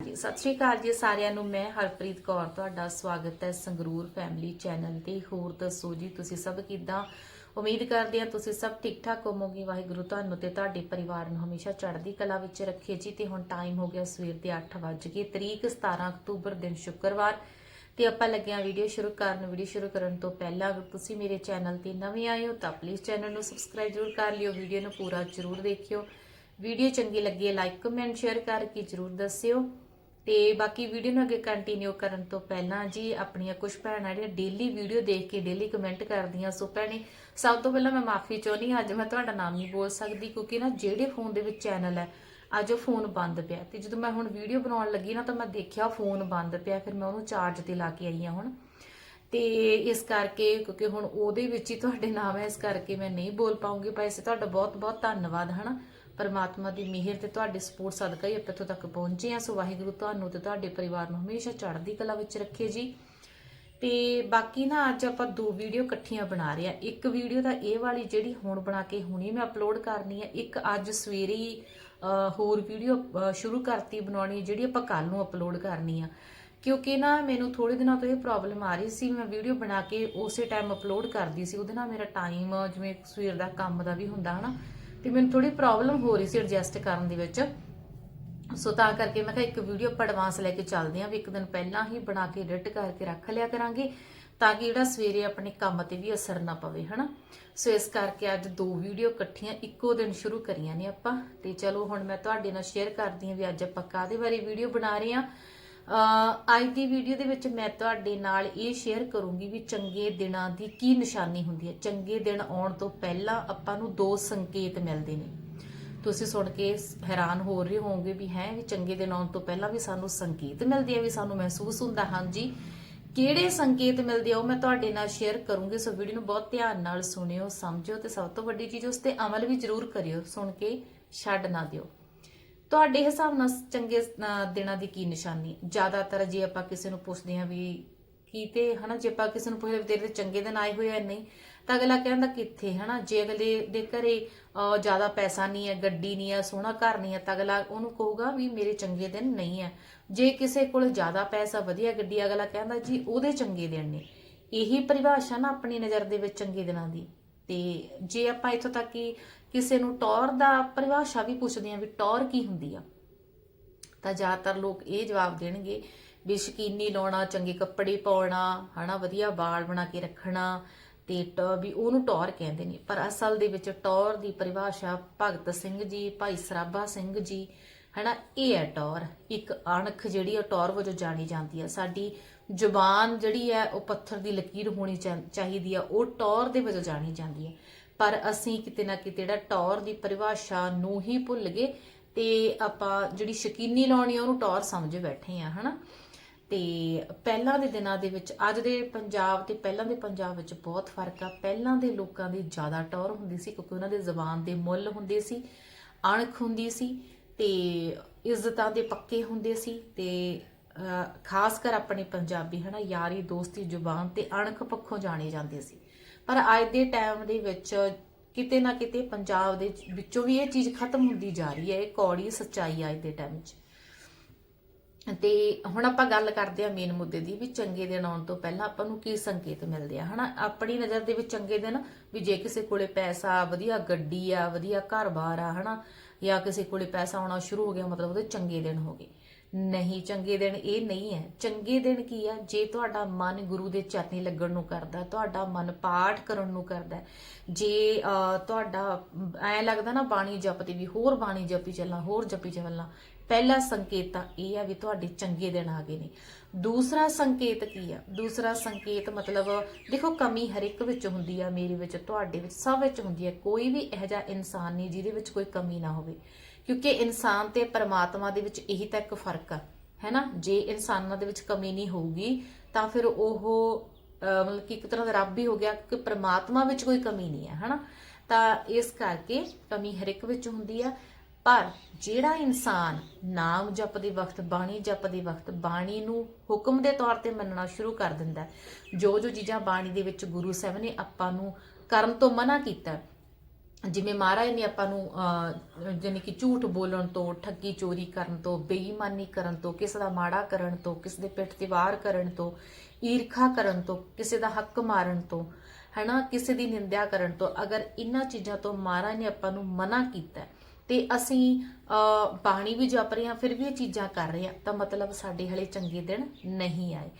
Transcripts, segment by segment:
ਸਤਿ ਸ਼੍ਰੀ ਅਕਾਲ ਜੀ ਸਾਰਿਆਂ ਨੂੰ। ਮੈਂ ਹਰਪ੍ਰੀਤ ਕੌਰ, ਤੁਹਾਡਾ ਸਵਾਗਤ ਹੈ ਸੰਗਰੂਰ ਫੈਮਿਲੀ ਚੈਨਲ ਤੇ। ਹੋਰ ਦੱਸੋ ਜੀ, ਤੁਸੀਂ ਸਭ ਕਿੱਦਾਂ? ਉਮੀਦ ਕਰਦੇ ਹਾਂ ਤੁਸੀਂ ਸਭ ਠੀਕ ਠਾਕ ਹੋਵੋਗੇ। ਵਾਹਿਗੁਰੂ ਤੁਹਾਨੂੰ ਤੇ ਤੁਹਾਡੇ ਪਰਿਵਾਰ ਨੂੰ ਹਮੇਸ਼ਾ ਚੜ੍ਹਦੀ ਕਲਾ ਵਿੱਚ ਰੱਖੇ ਜੀ। ਤੇ ਹੁਣ ਟਾਈਮ ਹੋ ਗਿਆ ਸਵੇਰ ਦੇ 8 ਵੱਜ ਗਏ ਤਰੀਕ 17 ਅਕਤੂਬਰ ਦਿਨ ਸ਼ੁੱਕਰਵਾਰ। ਤੇ ਆਪਾਂ ਲੱਗਿਆ ਵੀਡੀਓ ਸ਼ੁਰੂ ਕਰਨ। ਵੀਡੀਓ ਸ਼ੁਰੂ ਕਰਨ ਤੋਂ ਪਹਿਲਾਂ ਅਗਰ ਤੁਸੀਂ ਮੇਰੇ ਚੈਨਲ ਤੇ ਨਵੇਂ ਆਏ ਹੋ, ਤਾਂ ਪਲੀਜ਼ ਚੈਨਲ ਨੂੰ ਸਬਸਕ੍ਰਾਈਬ ਜ਼ਰੂਰ ਕਰ ਲਿਓ। ਵੀਡੀਓ ਨੂੰ ਪੂਰਾ ਜ਼ਰੂਰ ਦੇਖਿਓ। ਵੀਡੀਓ ਚੰਗੀ ਲੱਗੀ ਲਾਈਕ ਕਮੈਂਟ ਸ਼ੇਅਰ ਕਰਕੇ ਜ਼ਰੂਰ ਦੱਸਿਓ। ਤੇ ਬਾਕੀ ਵੀਡੀਓ ਨੂੰ ਅੱਗੇ ਕੰਟੀਨਿਊ ਕਰਨ ਤੋਂ ਪਹਿਲਾਂ ਜੀ ਆਪਣੀਆਂ ਕੁਝ ਭੈਣਾਂ ਜਿਹੜੀਆਂ ਡੇਲੀ ਵੀਡੀਓ ਦੇਖ ਕੇ ਡੇਲੀ ਕਮੈਂਟ ਕਰਦੀਆਂ, ਸੋ ਭੈਣੇ, ਸਭ ਤੋਂ ਪਹਿਲਾਂ ਮੈਂ ਮਾਫੀ ਚਾਹੁੰਦੀ ਹਾਂ, ਅੱਜ ਮੈਂ ਤੁਹਾਡਾ ਨਾਮ ਨਹੀਂ ਬੋਲ ਸਕਦੀ ਕਿਉਂਕਿ ਨਾ ਜਿਹੜੇ ਫੋਨ ਦੇ ਵਿੱਚ ਚੈਨਲ ਹੈ, ਅੱਜ ਉਹ ਫੋਨ ਬੰਦ ਪਿਆ ਤੇ ਜਦੋਂ ਮੈਂ ਹੁਣ ਵੀਡੀਓ ਬਣਾਉਣ ਲੱਗੀ ਨਾ ਤਾਂ ਮੈਂ ਦੇਖਿਆ ਫੋਨ ਬੰਦ ਪਿਆ, ਫਿਰ ਮੈਂ ਉਹਨੂੰ ਚਾਰਜ ਤੇ ਲਾ ਕੇ ਆਈ ਹਾਂ ਹੁਣ। ਤੇ ਇਸ ਕਰਕੇ, ਕਿਉਂਕਿ ਹੁਣ ਉਹਦੇ ਵਿੱਚ ਹੀ ਤੁਹਾਡੇ ਨਾਮ ਹੈ, ਇਸ ਕਰਕੇ ਮੈਂ ਨਹੀਂ ਬੋਲ ਪਾਉਂਗੀ, ਪਰ ਇਸੇ ਤੁਹਾਡਾ ਬਹੁਤ ਬਹੁਤ ਧੰਨਵਾਦ, ਹਨਾ? ਪਰਮਾਤਮਾ ਦੀ ਮਿਹਰ ਤੇ ਤੁਹਾਡੇ ਸਪੋਰਟ ਸਦਕਾ ਹੀ ਆਪਾਂ ਇੱਥੋਂ ਤੱਕ ਪਹੁੰਚੇ ਆ ਸੋ ਵਾਹਿਗੁਰੂ ਤੁਹਾਨੂੰ ਤੇ ਤੁਹਾਡੇ ਪਰਿਵਾਰ ਨੂੰ ਹਮੇਸ਼ਾ ਚੜ੍ਹਦੀ ਕਲਾ ਵਿੱਚ ਰੱਖੇ ਜੀ। ਤੇ ਬਾਕੀ ਨਾ ਅੱਜ ਆਪਾਂ ਦੋ ਵੀਡੀਓ ਇਕੱਠੀਆਂ ਬਣਾ ਰਹੇ ਆ ਇੱਕ ਵੀਡੀਓ ਤਾਂ ਇਹ ਵਾਲੀ ਜਿਹੜੀ ਹੁਣ ਬਣਾ ਕੇ ਹੁਣੀ ਮੈਂ ਅਪਲੋਡ ਕਰਨੀ ਆ ਇੱਕ ਅੱਜ ਸਵੇਰੇ ਹੋਰ ਵੀਡੀਓ ਸ਼ੁਰੂ ਕਰਤੀ ਬਣਾਉਣੀ ਜਿਹੜੀ ਆਪਾਂ ਕੱਲ ਨੂੰ ਅਪਲੋਡ ਕਰਨੀ ਆ। ਕਿਉਂਕਿ ਨਾ ਮੈਨੂੰ ਥੋੜੇ ਦਿਨਾਂ ਤੋਂ ਇਹ ਪ੍ਰੋਬਲਮ ਆ ਰਹੀ ਸੀ। ਮੈਂ ਵੀਡੀਓ ਬਣਾ ਕੇ ਉਸੇ ਟਾਈਮ ਅਪਲੋਡ ਕਰਦੀ ਸੀ। ਉਹਦੇ ਨਾਲ ਮੇਰਾ ਟਾਈਮ ਜਿਵੇਂ ਸਵੇਰ ਦਾ ਕੰਮ ਦਾ ਵੀ ਹੁੰਦਾ, ਹਨਾ? ਤੇ ਮੈਨੂੰ ਥੋੜੀ ਪ੍ਰੋਬਲਮ ਹੋ ਰਹੀ ਸੀ ਐਡਜਸਟ ਕਰਨ ਦੇ ਵਿੱਚ। ਸੋ ਤਾਂ ਕਰਕੇ ਮੈਂ ਕਿਹਾ ਇੱਕ ਵੀਡੀਓ ਆਪਾਂ ਐਡਵਾਂਸ ਲੈ ਕੇ ਚੱਲਦੇ ਆਂ ਵੀ ਇੱਕ ਦਿਨ ਪਹਿਲਾਂ ਹੀ ਬਣਾ ਕੇ ਐਡਿਟ ਕਰਕੇ ਰੱਖ ਲਿਆ ਕਰਾਂਗੇ ਤਾਂ ਕਿ ਜਿਹੜਾ ਸਵੇਰੇ ਆਪਣੇ ਕੰਮ ਤੇ ਵੀ ਅਸਰ ਨਾ ਪਵੇ, ਹਨਾ? ਸੋ ਇਸ ਕਰਕੇ ਅੱਜ ਦੋ ਵੀਡੀਓ ਇਕੱਠੀਆਂ ਇੱਕੋ ਦਿਨ ਸ਼ੁਰੂ ਕਰੀਆਂ ਨੇ ਆਪਾਂ। ਤੇ ਚਲੋ ਹੁਣ ਮੈਂ ਤੁਹਾਡੇ ਨਾਲ ਸ਼ੇਅਰ ਕਰਦੀ ਆਂ ਵੀ ਅੱਜ ਆਪਾਂ ਕਾਦੇ ਬਾਰੇ ਵੀਡੀਓ ਬਣਾ ਰਹੇ ਆਂ ਅੱਜ ਦੀ ਵੀਡੀਓ ਦੇ ਵਿੱਚ ਮੈਂ ਤੁਹਾਡੇ ਨਾਲ ਇਹ ਸ਼ੇਅਰ ਕਰੂੰਗੀ ਵੀ ਚੰਗੇ ਦਿਨਾਂ ਦੀ ਕੀ ਨਿਸ਼ਾਨੀ ਹੁੰਦੀ ਹੈ। ਚੰਗੇ ਦਿਨ ਆਉਣ ਤੋਂ ਪਹਿਲਾਂ ਆਪਾਂ ਨੂੰ ਦੋ ਸੰਕੇਤ ਮਿਲਦੇ ਨੇ। ਤੁਸੀਂ ਸੁਣ ਕੇ ਹੈਰਾਨ ਹੋ ਰਹੇ ਹੋਵੋਗੇ ਵੀ ਹੈ, ਵੀ ਚੰਗੇ ਦਿਨ ਆਉਣ ਤੋਂ ਪਹਿਲਾਂ ਵੀ ਸਾਨੂੰ ਸੰਕੇਤ ਮਿਲਦੇ ਆ, ਵੀ ਸਾਨੂੰ ਮਹਿਸੂਸ ਹੁੰਦਾ। ਹਾਂਜੀ, ਕਿਹੜੇ ਸੰਕੇਤ ਮਿਲਦੇ ਆ ਉਹ ਮੈਂ ਤੁਹਾਡੇ ਨਾਲ ਸ਼ੇਅਰ ਕਰੂੰਗੀ। ਸੋ ਵੀਡੀਓ ਨੂੰ ਬਹੁਤ ਧਿਆਨ ਨਾਲ ਸੁਣਿਓ, ਸਮਝਿਓ ਤੇ ਸਭ ਤੋਂ ਵੱਡੀ ਚੀਜ਼ ਉਸ ਤੇ ਅਮਲ ਵੀ ਜ਼ਰੂਰ ਕਰਿਓ। ਸੁਣ ਕੇ ਛੱਡ ਨਾ ਦਿਓ। ਤੁਹਾਡੇ ਹਿਸਾਬ ਨਾਲ ਚੰਗੇ ਦਿਨਾਂ ਦੀ ਕੀ ਨਿਸ਼ਾਨੀ? ਜ਼ਿਆਦਾਤਰ ਜੇ ਆਪਾਂ ਕਿਸੇ ਨੂੰ ਪੁੱਛਦੇ ਹਾਂ ਵੀ ਕੀਤੇ ਹਨਾ, ਜੇ ਆਪਾਂ ਕਿਸੇ ਨੂੰ ਪੁੱਛਦੇ ਵੀ ਤੇਰੇ ਚੰਗੇ ਦਿਨ ਆਏ ਹੋਏ ਆ ਨਹੀਂ, ਤਾਂ ਅਗਲਾ ਕਹਿੰਦਾ ਕਿੱਥੇ, ਹਨਾ? ਜੇ ਅਗਲੇ ਦੇ ਘਰੇ ਜ਼ਿਆਦਾ ਪੈਸਾ ਨਹੀਂ ਹੈ, ਗੱਡੀ ਨਹੀਂ ਹੈ, ਸੋਹਣਾ ਘਰ ਨਹੀਂ ਹੈ, ਤਾਂ ਅਗਲਾ ਉਹਨੂੰ ਕਹੂਗਾ ਵੀ ਮੇਰੇ ਚੰਗੇ ਦਿਨ ਨਹੀਂ ਹੈ। ਜੇ ਕਿਸੇ ਕੋਲ ਜ਼ਿਆਦਾ ਪੈਸਾ, ਵਧੀਆ ਗੱਡੀ, ਅਗਲਾ ਕਹਿੰਦਾ ਜੀ ਉਹਦੇ ਚੰਗੇ ਦਿਨ ਨੇ। ਇਹੀ ਪਰਿਭਾਸ਼ਾ ਨਾ ਆਪਣੀ ਨਜ਼ਰ ਦੇ ਵਿੱਚ ਚੰਗੇ ਦਿਨਾਂ ਦੀ। ਤੇ ਜੇ ਆਪਾਂ ਇੱਥੋਂ ਤੱਕ ਕਿ ਕਿਸੇ ਨੂੰ ਟੌਰ ਦਾ ਪਰਿਭਾਸ਼ਾ ਵੀ ਪੁੱਛਦੇ ਆ ਵੀ ਟੌਰ ਕੀ ਹੁੰਦੀ ਆ, ਤਾਂ ਜ਼ਿਆਦਾਤਰ ਲੋਕ ਇਹ ਜਵਾਬ ਦੇਣਗੇ ਵੀ ਸ਼ਕੀਨੀ ਲਾਉਣਾ, ਚੰਗੇ ਕੱਪੜੇ ਪਾਉਣਾ, ਹਨਾ, ਵਧੀਆ ਵਾਲ ਬਣਾ ਕੇ ਰੱਖਣਾ ਤੇ ਟ- ਵੀ ਉਹਨੂੰ ਟੌਰ ਕਹਿੰਦੇ ਨੇ। ਪਰ ਅਸਲ ਦੇ ਵਿੱਚ ਟੌਰ ਦੀ ਪਰਿਭਾਸ਼ਾ ਭਗਤ ਸਿੰਘ ਜੀ, ਭਾਈ ਸਰਾਭਾ ਸਿੰਘ ਜੀ, ਹਨਾ, ਇਹ ਹੈ ਟੌਰ। ਇੱਕ ਅਣਖ ਜਿਹੜੀ ਆ, ਟੌਰ ਵਜੋਂ ਜਾਣੀ ਜਾਂਦੀ ਹੈ ਸਾਡੀ ਜ਼ੁਬਾਨ ਜਿਹੜੀ ਹੈ, ਉਹ ਪੱਥਰ ਦੀ ਲਕੀਰ ਹੋਣੀ ਚਾਹੀਦੀ ਆ, ਉਹ ਟੌਰ ਦੇ ਵਜੋਂ ਜਾਣੀ ਜਾਂਦੀ ਹੈ। ਪਰ ਅਸੀਂ ਕਿਤੇ ਨਾ ਕਿਤੇ ਜਿਹੜਾ ਟੌਰ ਦੀ ਪਰਿਭਾਸ਼ਾ ਨੂੰ ਹੀ ਭੁੱਲ ਗਏ ਤੇ ਆਪਾਂ ਜਿਹੜੀ ਸ਼ਕੀਨੀ ਲਾਉਣੀ ਆ, ਉਹਨੂੰ ਟੌਰ ਸਮਝ ਬੈਠੇ ਆ, ਹਨਾ? ਤੇ ਪਹਿਲਾਂ ਦੇ ਦਿਨਾਂ ਦੇ ਵਿੱਚ, ਅੱਜ ਦੇ ਪੰਜਾਬ ਤੇ ਪਹਿਲਾਂ ਦੇ ਪੰਜਾਬ ਵਿੱਚ ਬਹੁਤ ਫ਼ਰਕ ਆ। ਪਹਿਲਾਂ ਦੇ ਲੋਕਾਂ ਦੀ ਜ਼ਿਆਦਾ ਟੌਰ ਹੁੰਦੀ ਸੀ, ਕਿਉਂਕਿ ਉਹਨਾਂ ਦੇ ਜ਼ਬਾਨ ਦੇ ਮੁੱਲ ਹੁੰਦੇ ਸੀ, ਅਣਖ ਹੁੰਦੀ ਸੀ ਤੇ ਇੱਜ਼ਤਾਂ ਦੇ ਪੱਕੇ ਹੁੰਦੇ ਸੀ ਤੇ ਖਾਸ ਕਰ ਆਪਣੀ ਪੰਜਾਬੀ, ਹਨਾ, ਯਾਰੀ, ਦੋਸਤੀ, ਜ਼ੁਬਾਨ ਤੇ ਅਣਖ ਪੱਖੋਂ ਜਾਣੇ ਜਾਂਦੇ ਸੀ। ਪਰ ਅੱਜ ਦੇ ਟਾਈਮ ਦੇ ਵਿੱਚ ਕਿਤੇ ਨਾ ਕਿਤੇ ਪੰਜਾਬ ਦੇ ਵਿੱਚੋਂ ਵੀ ਇਹ ਚੀਜ਼ ਖਤਮ ਹੁੰਦੀ ਜਾ ਰਹੀ ਹੈ, ਇਹ ਕੌੜੀ ਸੱਚਾਈ ਅੱਜ ਦੇ ਟਾਈਮ 'ਚ। ਤੇ ਹੁਣ ਆਪਾਂ ਗੱਲ ਕਰਦੇ ਆ ਮੇਨ ਮੁੱਦੇ ਦੀ ਵੀ ਚੰਗੇ ਦਿਨ ਆਉਣ ਤੋਂ ਪਹਿਲਾਂ ਆਪਾਂ ਨੂੰ ਕੀ ਸੰਕੇਤ ਮਿਲਦੇ ਆ, ਹਨਾ? ਆਪਣੀ ਨਜ਼ਰ ਦੇ ਵਿੱਚ ਚੰਗੇ ਦਿਨ ਵੀ ਜੇ ਕਿਸੇ ਕੋਲੇ ਪੈਸਾ, ਵਧੀਆ ਗੱਡੀ ਆ, ਵਧੀਆ ਘਰ-ਬਾਰ ਆ, ਹਨਾ? ਜਾਂ ਕਿਸੇ ਕੋਲੇ ਪੈਸਾ ਆਉਣਾ ਸ਼ੁਰੂ ਹੋ ਗਿਆ, ਮਤਲਬ ਉਹਦੇ ਚੰਗੇ ਦਿਨ ਹੋ ਗਏ। ਨਹੀਂ ਚੰਗੇ ਦਿਨ ਇਹ ਨਹੀਂ ਹੈ। ਚੰਗੇ ਦਿਨ ਕੀ ਆ? ਜੇ ਤੁਹਾਡਾ ਮਨ ਗੁਰੂ ਦੇ ਚਰਨੀ ਲੱਗਣ ਨੂੰ ਕਰਦਾ ਤੁਹਾਡਾ ਮਨ ਪਾਠ ਕਰਨ ਨੂੰ ਕਰਦਾ ਜੇ ਅਹ, ਤੁਹਾਡਾ ਐ ਲੱਗਦਾ ਨਾ ਬਾਣੀ ਜਪਦੀ ਵੀ ਹੋਰ ਬਾਣੀ ਜਪੀ ਚੱਲਾਂ ਹੋਰ ਜਪੀ ਚੱਲਾਂ ਪਹਿਲਾ ਸੰਕੇਤ ਤਾਂ ਇਹ ਆ ਵੀ ਤੁਹਾਡੇ ਚੰਗੇ ਦਿਨ ਆ ਗਏ ਨੇ। ਦੂਸਰਾ ਸੰਕੇਤ ਕੀ ਆ? ਦੂਸਰਾ ਸੰਕੇਤ ਮਤਲਬ, ਦੇਖੋ ਕਮੀ ਹਰ ਇੱਕ ਵਿੱਚ ਹੁੰਦੀ ਆ, ਮੇਰੇ ਵਿੱਚ, ਤੁਹਾਡੇ ਵਿੱਚ, ਸਭ ਵਿੱਚ ਹੁੰਦੀ ਆ। ਕੋਈ ਵੀ ਇਹੋ ਜਿਹਾ ਇਨਸਾਨ ਨਹੀਂ ਜਿਹਦੇ ਵਿੱਚ ਕੋਈ ਕਮੀ ਨਾ ਹੋਵੇ। ਕਿਉਂਕਿ ਇਨਸਾਨ ਤੇ ਪਰਮਾਤਮਾ ਦੇ ਵਿੱਚ ਇਹੀ ਤਾਂ ਇੱਕ ਫ਼ਰਕ ਆ ਹੈਨਾ ਜੇ ਇਨਸਾਨਾਂ ਦੇ ਵਿੱਚ ਕਮੀ ਨਹੀਂ ਹੋਊਗੀ, ਤਾਂ ਫਿਰ ਉਹ ਮਤਲਬ ਕਿ ਇੱਕ ਤਰ੍ਹਾਂ ਦਾ ਰੱਬ ਹੀ ਹੋ ਗਿਆ ਕਿ ਪਰਮਾਤਮਾ ਵਿੱਚ ਕੋਈ ਕਮੀ ਨਹੀਂ ਹੈ ਹਨਾ ਤਾਂ ਇਸ ਕਰਕੇ ਕਮੀ ਹਰ ਇੱਕ ਵਿੱਚ ਹੁੰਦੀ ਆ। ਪਰ ਜਿਹੜਾ ਇਨਸਾਨ ਨਾਮ ਜਪਦੇ ਵਕਤ ਬਾਣੀ ਜਪਦੇ ਵਕਤ ਬਾਣੀ ਨੂੰ ਹੁਕਮ ਦੇ ਤੌਰ ਤੇ ਮੰਨਣਾ ਸ਼ੁਰੂ ਕਰ ਦਿੰਦਾ ਜੋ ਜੋ ਚੀਜ਼ਾਂ ਬਾਣੀ ਦੇ ਵਿੱਚ ਗੁਰੂ ਸਾਹਿਬ ਨੇ ਆਪਾਂ ਨੂੰ ਕਰਨ ਤੋਂ ਮਨਾ ਕੀਤਾ ਜਿਵੇਂ ਮਹਾਰਾਜ ਨੇ ਆਪਾਂ ਨੂੰ ਅਹ, ਜਾਣੀ ਕਿ ਝੂਠ ਬੋਲਣ ਤੋਂ ਠੱਗੀ ਚੋਰੀ ਕਰਨ ਤੋਂ ਬੇਈਮਾਨੀ ਕਰਨ ਤੋਂ ਕਿਸੇ ਦਾ ਮਾੜਾ ਕਰਨ ਤੋਂ ਕਿਸੇ ਦੇ ਪਿੱਠ ਤੇ ਵਾਰ ਕਰਨ ਤੋਂ ਈਰਖਾ ਕਰਨ ਤੋਂ ਕਿਸੇ ਦਾ ਹੱਕ ਮਾਰਨ ਤੋਂ ਹੈਨਾ ਕਿਸੇ ਦੀ ਨਿੰਦਿਆ ਕਰਨ ਤੋਂ ਅਗਰ ਇਹਨਾਂ ਚੀਜ਼ਾਂ ਤੋਂ ਮਹਾਰਾਜ ਨੇ ਆਪਾਂ ਨੂੰ ਮਨਾ ਕੀਤਾ ਤੇ ਅਸੀਂ ਬਾਣੀ ਵੀ ਜਪ ਰਹੇ ਹਾਂ, ਫਿਰ ਵੀ ਇਹ ਚੀਜ਼ਾਂ ਕਰ ਰਹੇ ਹਾਂ, ਤਾਂ ਮਤਲਬ ਸਾਡੇ ਹਲੇ ਚੰਗੇ ਦਿਨ ਨਹੀਂ ਆਏ।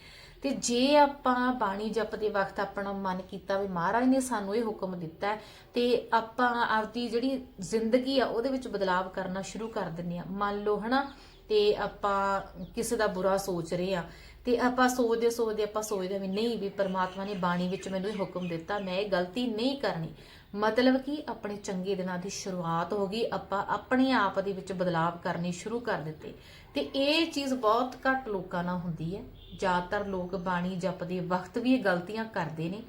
ਤੇ ਜੇ ਆਪਾਂ ਬਾਣੀ ਜਪਦੇ ਵਕਤ ਆਪਣਾ ਮਨ ਕੀਤਾ ਵੀ ਮਹਾਰਾਜ ਨੇ ਸਾਨੂੰ ਇਹ ਹੁਕਮ ਦਿੱਤਾ ਹੈ, ਤੇ ਆਪਾਂ ਆਪਦੀ ਜਿਹੜੀ ਜ਼ਿੰਦਗੀ ਆ, ਉਹਦੇ ਵਿੱਚ ਬਦਲਾਵ ਕਰਨਾ ਸ਼ੁਰੂ ਕਰ ਦਿੰਦੇ ਆ ਮੰਨ ਲਓ, ਹਨਾ, ਤੇ ਆਪਾਂ ਕਿਸੇ ਦਾ ਬੁਰਾ ਸੋਚ ਰਹੇ ਆ ਤੇ ਆਪਾਂ ਸੋਚਦੇ ਸੋਚਦੇ ਆਪਾਂ ਸੋਚਦੇ ਵੀ ਨਹੀਂ ਵੀ ਪਰਮਾਤਮਾ ਨੇ ਬਾਣੀ ਵਿੱਚ ਮੈਨੂੰ ਇਹ ਹੁਕਮ ਦਿੱਤਾ, ਮੈਂ ਇਹ ਗਲਤੀ ਨਹੀਂ ਕਰਨੀ। ਮਤਲਬ ਕਿ ਆਪਣੇ ਚੰਗੇ ਦਿਨਾਂ ਦੀ ਸ਼ੁਰੂਆਤ ਹੋ ਗਈ, ਆਪਾਂ ਆਪਣੇ ਆਪ ਦੇ ਵਿੱਚ ਬਦਲਾਵ ਕਰਨੇ ਸ਼ੁਰੂ ਕਰ ਦਿੱਤੇ। ਤੇ ਇਹ ਚੀਜ਼ ਬਹੁਤ ਘੱਟ ਲੋਕਾਂ ਨਾਲ ਹੁੰਦੀ ਹੈ। ਜ਼ਿਆਦਾਤਰ ਲੋਕ ਬਾਣੀ ਜਪਦੇ ਵਕਤ ਵੀ ਇਹ ਗਲਤੀਆਂ ਕਰਦੇ ਨੇ।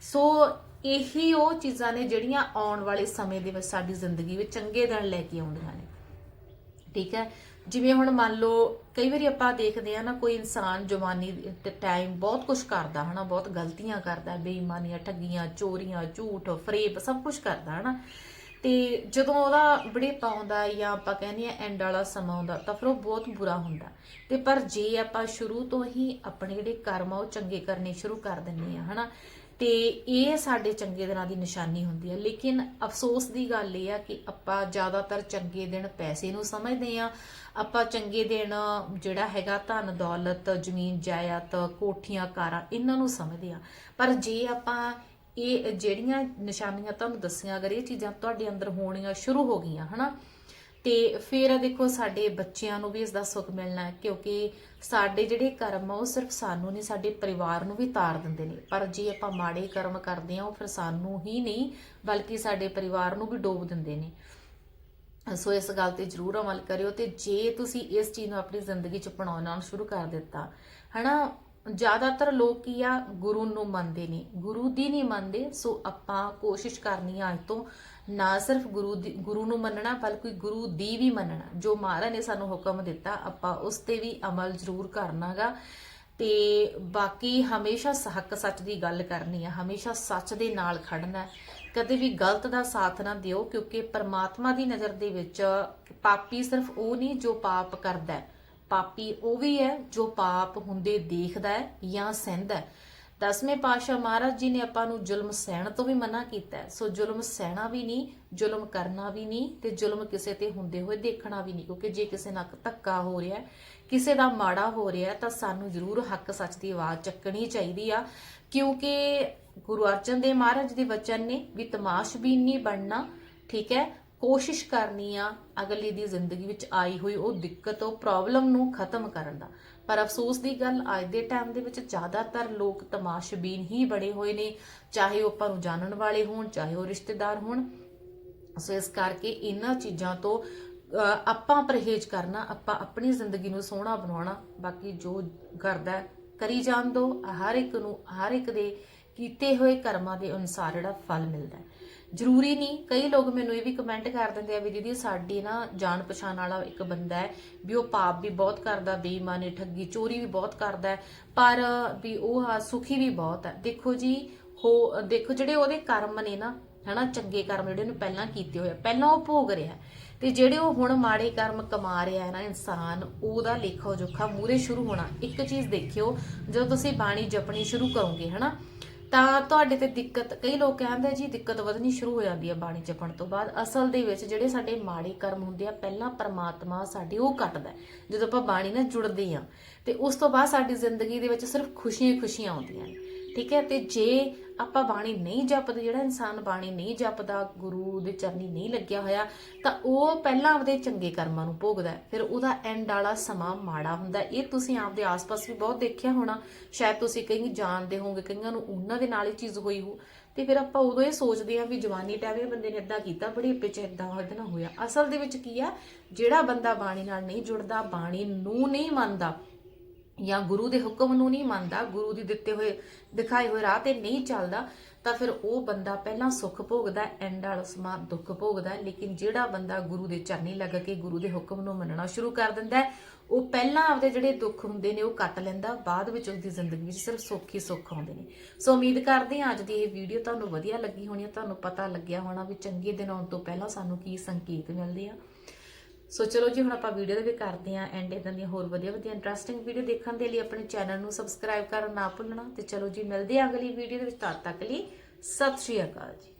ਸੋ ਇਹੀ ਉਹ ਚੀਜ਼ਾਂ ਨੇ ਜਿਹੜੀਆਂ ਆਉਣ ਵਾਲੇ ਸਮੇਂ ਦੇ ਵਿੱਚ ਸਾਡੀ ਜ਼ਿੰਦਗੀ ਵਿੱਚ ਚੰਗੇ ਦਿਨ ਲੈ ਕੇ ਆਉਂਦੀਆਂ ਨੇ। ਠੀਕ ਹੈ? ਜਿਵੇਂ ਹੁਣ ਮੰਨ ਲਓ, ਕਈ ਵਾਰੀ ਆਪਾਂ ਦੇਖਦੇ ਆ ਨਾ, ਕੋਈ ਇਨਸਾਨ ਜਵਾਨੀ ਦੇ ਟਾਈਮ ਬਹੁਤ ਕੁਝ ਕਰਦਾ, ਹਨਾ, ਬਹੁਤ ਗਲਤੀਆਂ ਕਰਦਾ, ਬੇਈਮਾਨੀਆਂ, ਠੱਗੀਆਂ, ਚੋਰੀਆਂ, ਝੂਠ, ਫਰੇਬ, ਸਭ ਕੁਝ ਕਰਦਾ, ਹਨਾ। ਤੇ ਜਦੋਂ ਉਹਦਾ ਬੁਢੇਪਾ ਆਉਂਦਾ ਜਾਂ ਆਪਾਂ ਕਹਿੰਦੇ ਆ ਐਂਡ ਵਾਲਾ ਸਮਾਂ ਆਉਂਦਾ, ਤਾਂ ਫਿਰ ਉਹ ਬਹੁਤ ਬੁਰਾ ਹੁੰਦਾ। ਤੇ ਪਰ ਜੇ ਆਪਾਂ ਸ਼ੁਰੂ ਤੋਂ ਹੀ ਆਪਣੇ ਜਿਹੜੇ ਕਰਮ ਆ, ਉਹ ਚੰਗੇ ਕਰਨੇ ਸ਼ੁਰੂ ਕਰ ਦਿੰਨੇ ਆ ਹਨਾ ਤੇ ਇਹ ਸਾਡੇ ਚੰਗੇ ਦਿਨਾਂ ਦੀ ਨਿਸ਼ਾਨੀ ਹੁੰਦੀ ਹੈ ਲੇਕਿਨ ਅਫਸੋਸ ਦੀ ਗੱਲ ਇਹ ਆ ਕਿ ਆਪਾਂ ਜ਼ਿਆਦਾਤਰ ਚੰਗੇ ਦਿਨ ਪੈਸੇ ਨੂੰ ਸਮਝਦੇ ਆ। ਆਪਾਂ ਚੰਗੇ ਦਿਨ ਜਿਹੜਾ ਹੈਗਾ ਧਨ, ਦੌਲਤ, ਜ਼ਮੀਨ, ਜਾਇਦਾਦ, ਕੋਠੀਆਂ, ਕਾਰਾਂ, ਇਹਨਾਂ ਨੂੰ ਸਮਝਦੇ ਆ। ਪਰ ਜੇ ਆਪਾਂ ਇਹ ਜਿਹੜੀਆਂ ਨਿਸ਼ਾਨੀਆਂ ਤੁਹਾਨੂੰ ਦੱਸੀਆਂ, ਅਗਰ ਇਹ ਚੀਜ਼ਾਂ ਤੁਹਾਡੇ ਅੰਦਰ ਹੋਣੀਆਂ ਸ਼ੁਰੂ ਹੋ ਗਈਆਂ, ਹਨਾ ਤੇ ਫਿਰ ਦੇਖੋ ਸਾਡੇ ਬੱਚਿਆਂ ਨੂੰ ਵੀ ਇਸ ਦਾ ਸੁੱਖ ਮਿਲਣਾ ਹੈ, ਕਿਉਂਕਿ ਸਾਡੇ ਜਿਹੜੇ ਕਰਮ ਆ, ਉਹ ਸਿਰਫ ਸਾਨੂੰ ਨਹੀਂ, ਸਾਡੇ ਪਰਿਵਾਰ ਨੂੰ ਵੀ ਤਾਰ ਦਿੰਦੇ ਨੇ। ਪਰ ਜੇ ਆਪਾਂ ਮਾੜੇ ਕਰਮ ਕਰਦੇ ਆ ਉਹ ਫਿਰ ਸਾਨੂੰ ਹੀ ਨਹੀਂ, ਬਲਕਿ ਸਾਡੇ ਪਰਿਵਾਰ ਨੂੰ ਵੀ ਡੋਬ ਦਿੰਦੇ ਨੇ। ਸੋ ਇਸ ਗੱਲ ਤੇ ਜਰੂਰ ਅਮਲ ਕਰਿਓ ਤੇ ਜੇ ਤੁਸੀਂ ਇਸ ਚੀਜ਼ ਨੂੰ ਆਪਣੀ ਜ਼ਿੰਦਗੀ ਚ ਅਪਣਾਉਣਾ ਸ਼ੁਰੂ ਕਰ ਦਿੱਤਾ, ਹਨਾ? ਜ਼ਿਆਦਾਤਰ ਲੋਕ ਕੀ ਆ, ਗੁਰੂ ਨੂੰ ਮੰਨਦੇ ਨੇ। ਗੁਰੂ ਦੀ ਨਹੀਂ ਮੰਨਦੇ, ਸੋ ਆਪਾਂ ਕੋਸ਼ਿਸ਼ ਕਰਨੀ ਆ ਅੱਜ ਤੋਂ ਨਾ ਸਿਰਫ ਗੁਰੂ ਦੀ, ਗੁਰੂ ਨੂੰ ਮੰਨਣਾ, ਬਲਕਿ ਗੁਰੂ ਦੀ ਵੀ ਮੰਨਣਾ। ਜੋ ਮਹਾਰਾਜ ਨੇ ਸਾਨੂੰ ਹੁਕਮ ਦਿੱਤਾ, ਆਪਾਂ ਉਸ ਤੇ ਵੀ ਅਮਲ ਜ਼ਰੂਰ ਕਰਨਾਗਾ। ਤੇ ਬਾਕੀ ਹਮੇਸ਼ਾ ਸ- ਹੱਕ ਸੱਚ ਦੀ ਗੱਲ ਕਰਨੀ ਆ। ਹਮੇਸ਼ਾ ਸੱਚ ਦੇ ਨਾਲ ਖੜਨਾ ਕਦੇ ਵੀ ਗਲਤ ਦਾ ਸਾਥ ਨਾ ਦਿਓ, ਕਿਉਂਕਿ ਪਰਮਾਤਮਾ ਦੀ ਨਜ਼ਰ ਦੇ ਵਿੱਚ ਪਾਪੀ ਸਿਰਫ ਉਹ ਨਹੀਂ ਜੋ ਪਾਪ ਕਰਦਾ ਹੈ। ਪਾਪੀ ਉਹ ਵੀ ਹੈ ਜੋ ਪਾਪ ਹੁੰਦੇ ਦੇਖਦਾ ਹੈ ਜਾਂ ਸਹਿੰਦਾ ਹੈ। ਦਸਵੇਂ ਪਾਤਸ਼ਾਹ ਮਹਾਰਾਜ ਜੀ ਨੇ ਆਪਾਂ ਨੂੰ ਜ਼ੁਲਮ ਸਹਿਣ ਤੋਂ ਵੀ ਮਨਾ ਕੀਤਾ ਹੈ। ਸੋ ਜ਼ੁਲਮ ਸਹਿਣਾ ਵੀ ਨਹੀਂ, ਜ਼ੁਲਮ ਕਰਨਾ ਵੀ ਨਹੀਂ ਤੇ ਜ਼ੁਲਮ ਕਿਸੇ ਤੇ ਹੁੰਦੇ ਹੋਏ ਦੇਖਣਾ ਵੀ ਨਹੀਂ। ਕਿਉਂਕਿ ਜੇ ਕਿਸੇ ਨਾਲ ਧੱਕਾ ਹੋ ਰਿਹਾ ਹੈ, ਕਿਸੇ ਦਾ ਮਾੜਾ ਹੋ ਰਿਹਾ ਹੈ, ਤਾਂ ਸਾਨੂੰ ਜ਼ਰੂਰ ਹੱਕ ਸੱਚ ਦੀ ਆਵਾਜ਼ ਚੱਕਣੀ ਚਾਹੀਦੀ ਆ। ਕਿਉਂਕਿ ਗੁਰੂ ਅਰਜਨ ਦੇਵ ਮਹਾਰਾਜ ਦੇ ਵਚਨ ਨੇ ਵੀ ਤਮਾਸ਼ ਵੀ ਨਹੀਂ ਬਣਨਾ, ਠੀਕ ਹੈ, ਕੋਸ਼ਿਸ਼ ਕਰਨੀ ਆ, ਅਗਲੇ ਦੀ ਜ਼ਿੰਦਗੀ ਵਿੱਚ ਆਈ ਹੋਈ ਉਹ ਦਿੱਕਤ, ਉਹ ਪ੍ਰੋਬਲਮ ਨੂੰ ਖਤਮ ਕਰਨ ਦਾ। ਪਰ ਅਫਸੋਸ ਦੀ ਗੱਲ, ਅੱਜ ਦੇ ਟਾਈਮ ਦੇ ਵਿੱਚ ਜ਼ਿਆਦਾਤਰ ਲੋਕ ਤਮਾਸ਼ਬੀਨ ਹੀ ਬਣੇ ਹੋਏ ਨੇ। ਚਾਹੇ ਉਹ ਆਪਾਂ ਨੂੰ ਜਾਣਨ ਵਾਲੇ ਹੋਣ, ਚਾਹੇ ਉਹ ਰਿਸ਼ਤੇਦਾਰ ਹੋਣ। ਸੋ ਇਸ ਕਰਕੇ ਇਹਨਾਂ ਚੀਜ਼ਾਂ ਤੋਂ ਆਪਾਂ ਪਰਹੇਜ਼ ਕਰਨਾ, ਆਪਾਂ ਆਪਣੀ ਜ਼ਿੰਦਗੀ ਨੂੰ ਸੋਹਣਾ ਬਣਾਉਣਾ, ਬਾਕੀ ਜੋ ਕਰਦਾ ਕਰੀ ਜਾਣ ਦੋ। ਹਰ ਇੱਕ ਨੂੰ, ਹਰ ਇੱਕ ਦੇ ਕੀਤੇ ਹੋਏ ਕਰਮਾਂ ਦੇ ਅਨੁਸਾਰ ਜਿਹੜਾ ਫਲ ਮਿਲਦਾ ਹੈ। ਜ਼ਰੂਰੀ ਨਹੀਂ। ਕਈ ਲੋਕ ਮੈਨੂੰ ਇਹ ਵੀ ਕਮੈਂਟ ਕਰ ਦਿੰਦੇ ਆ ਵੀ ਦੀਦੀ ਸਾਡੀ ਨਾ ਜਾਣ ਪਛਾਣ ਵਾਲਾ ਇੱਕ ਬੰਦਾ ਹੈ ਵੀ ਉਹ ਪਾਪ ਵੀ ਬਹੁਤ ਕਰਦਾ ਬੇਈਮਾਨੀ ਠੱਗੀ ਚੋਰੀ ਵੀ ਬਹੁਤ ਕਰਦਾ ਪਰ ਵੀ ਉਹ ਆ ਸੁਖੀ ਵੀ ਬਹੁਤ ਹੈ। ਦੇਖੋ ਜੀ ਹੋ ਦੇਖੋ ਜਿਹੜੇ ਉਹਦੇ ਕਰਮ ਨੇ ਨਾ ਹਨਾ ਚੰਗੇ ਕਰਮ ਜਿਹੜੇ ਉਹਨੇ ਪਹਿਲਾਂ ਕੀਤੇ ਹੋਏ ਆ, ਪਹਿਲਾਂ ਉਹ ਭੋਗ ਰਿਹਾ ਤੇ ਜਿਹੜੇ ਉਹ ਹੁਣ ਮਾੜੇ ਕਰਮ ਕਮਾ ਰਿਹਾ ਹੈ ਨਾ ਇਨਸਾਨ ਉਹਦਾ ਲੇਖਾ ਜੋਖਾ ਮੂਰੇ ਸ਼ੁਰੂ ਹੋਣਾ ਇੱਕ ਚੀਜ਼ ਦੇਖਿਓ ਜਦੋਂ ਤੁਸੀਂ ਬਾਣੀ ਜਪਣੀ ਸ਼ੁਰੂ ਕਰੋਗੇ ਹਨਾ ਤਾਂ ਤੁਹਾਡੇ ਤੇ ਦਿੱਕਤ, ਕਈ ਲੋਕ ਕਹਿੰਦੇ ਜੀ ਦਿੱਕਤ ਵਧਣੀ ਸ਼ੁਰੂ ਹੋ ਜਾਂਦੀ ਹੈ ਬਾਣੀ ਜਪਣ ਤੋਂ ਬਾਅਦ। ਅਸਲ ਦੇ ਵਿੱਚ ਜਿਹੜੇ ਸਾਡੇ ਮਾੜੇ ਕਰਮ ਹੁੰਦੇ ਆ, ਪਹਿਲਾਂ ਪਰਮਾਤਮਾ ਸਾਡੇ ਉਹ ਕੱਟਦਾ ਜਦੋਂ ਆਪਾਂ ਬਾਣੀ ਨਾਲ ਜੁੜਦੇ ਆ ਤੇ ਉਸ ਤੋਂ ਬਾਅਦ ਸਾਡੀ ਜ਼ਿੰਦਗੀ ਦੇ ਵਿੱਚ ਸਿਰਫ ਖੁਸ਼ੀਆਂ ਹੀ ਖੁਸ਼ੀਆਂ ਆਉਂਦੀਆਂ ਨੇ। ਠੀਕ ਹੈ, ਤੇ ਜੇ ਆਪਾਂ ਬਾਣੀ ਨਹੀਂ ਜਪਦੇ, ਜਿਹੜਾ ਇਨਸਾਨ ਬਾਣੀ ਨਹੀਂ ਜਪਦਾ, ਗੁਰੂ ਦੇ ਚਰਨੀ ਨਹੀਂ ਲੱਗਿਆ ਹੋਇਆ, ਤਾਂ ਉਹ ਪਹਿਲਾਂ ਆਪਦੇ ਚੰਗੇ ਕਰਮਾਂ ਨੂੰ ਭੋਗਦਾ ਫਿਰ ਉਹਦਾ ਐਂਡ ਵਾਲਾ ਸਮਾਂ ਮਾੜਾ ਹੁੰਦਾ ਇਹ ਤੁਸੀਂ ਆਪਦੇ ਆਸ-ਪਾਸ ਵੀ ਬਹੁਤ ਦੇਖਿਆ ਹੋਣਾ। ਸ਼ਾਇਦ ਤੁਸੀਂ ਕਈ ਜਾਣਦੇ ਹੋਵੋਗੇ, ਕਈਆਂ ਨੂੰ ਉਹਨਾਂ ਦੇ ਨਾਲ ਹੀ ਚੀਜ਼ ਹੋਈ ਹੋ ਤੇ ਫਿਰ ਆਪਾਂ ਉਦੋਂ ਇਹ ਸੋਚਦੇ ਆ ਵੀ ਜਵਾਨੀ ਟਾਈਮ ਇਹ ਬੰਦੇ ਨੇ ਇਦਾਂ ਕੀਤਾ, ਬੜੀ ਪਿੱਛੇ ਇਦਾਂ ਉਹਦੇ ਨਾਲ ਹੋਇਆ। ਅਸਲ ਦੇ ਵਿੱਚ ਕੀ ਆ, ਜਿਹੜਾ ਬੰਦਾ ਬਾਣੀ ਨਾਲ ਨਹੀਂ ਜੁੜਦਾ, ਬਾਣੀ ਨੂੰ ਨਹੀਂ ਮੰਨਦਾ ਜਾਂ ਗੁਰੂ ਦੇ ਹੁਕਮ ਨੂੰ ਨਹੀਂ ਮੰਨਦਾ, ਗੁਰੂ ਦੀ ਦਿੱਤੇ ਹੋਏ, ਦਿਖਾਏ ਹੋਏ ਰਾਹ ਤੇ ਨਹੀਂ ਚੱਲਦਾ, ਤਾਂ ਫਿਰ ਉਹ ਬੰਦਾ ਪਹਿਲਾਂ ਸੁੱਖ ਭੋਗਦਾ ਐਂਡ ਵਾਲਾ ਸਮਾਂ ਦੁੱਖ ਭੋਗਦਾ, ਲੇਕਿਨ ਜਿਹੜਾ ਬੰਦਾ ਗੁਰੂ ਦੇ ਚਰਨੀ ਲੱਗ ਕੇ ਗੁਰੂ ਦੇ ਹੁਕਮ ਨੂੰ ਮੰਨਣਾ ਸ਼ੁਰੂ ਕਰ ਦਿੰਦਾ ਉਹ ਪਹਿਲਾਂ ਆਪਦੇ ਜਿਹੜੇ ਦੁੱਖ ਹੁੰਦੇ ਨੇ, ਉਹ ਕੱਟ ਲੈਂਦਾ, ਬਾਅਦ ਵਿੱਚ ਉਸਦੀ ਜ਼ਿੰਦਗੀ ਵਿੱਚ ਸਿਰਫ ਸੁੱਖ ਹੀ ਸੁੱਖ ਆਉਂਦੇ ਨੇ। ਸੋ ਉਮੀਦ ਕਰਦੇ ਹਾਂ ਅੱਜ ਦੀ ਇਹ ਵੀਡੀਓ ਤੁਹਾਨੂੰ ਵਧੀਆ ਲੱਗੀ ਹੋਣੀ ਹੈ, ਤੁਹਾਨੂੰ ਪਤਾ ਲੱਗਿਆ ਹੋਣਾ ਵੀ ਚੰਗੇ ਦਿਨ ਆਉਣ ਤੋਂ ਪਹਿਲਾਂ ਸਾਨੂੰ ਕੀ ਸੰਕੇਤ ਮਿਲਦੇ ਆ। ਸੋ ਚਲੋ ਜੀ, ਹੁਣ ਆਪਾਂ ਵੀਡੀਓ ਦੇ ਵੀ ਕਰਦੇ ਆਂ ਐਂਡ ਇਦਾਂ ਦੀਆਂ ਹੋਰ ਵਧੀਆ ਵਧੀਆ ਇੰਟਰਸਟਿੰਗ ਵੀਡੀਓ ਦੇਖਣ ਦੇ ਲਈ ਆਪਣੇ ਚੈਨਲ ਨੂੰ ਸਬਸਕ੍ਰਾਈਬ ਕਰਨਾ ਨਾ ਭੁੱਲਣਾ ਤੇ ਚਲੋ ਜੀ, ਮਿਲਦੇ ਆਂ ਅਗਲੀ ਵੀਡੀਓ ਦੇ ਵਿੱਚ, ਤਦ ਤੱਕ ਲਈ ਸਤਿ ਸ਼੍ਰੀ ਅਕਾਲ ਜੀ।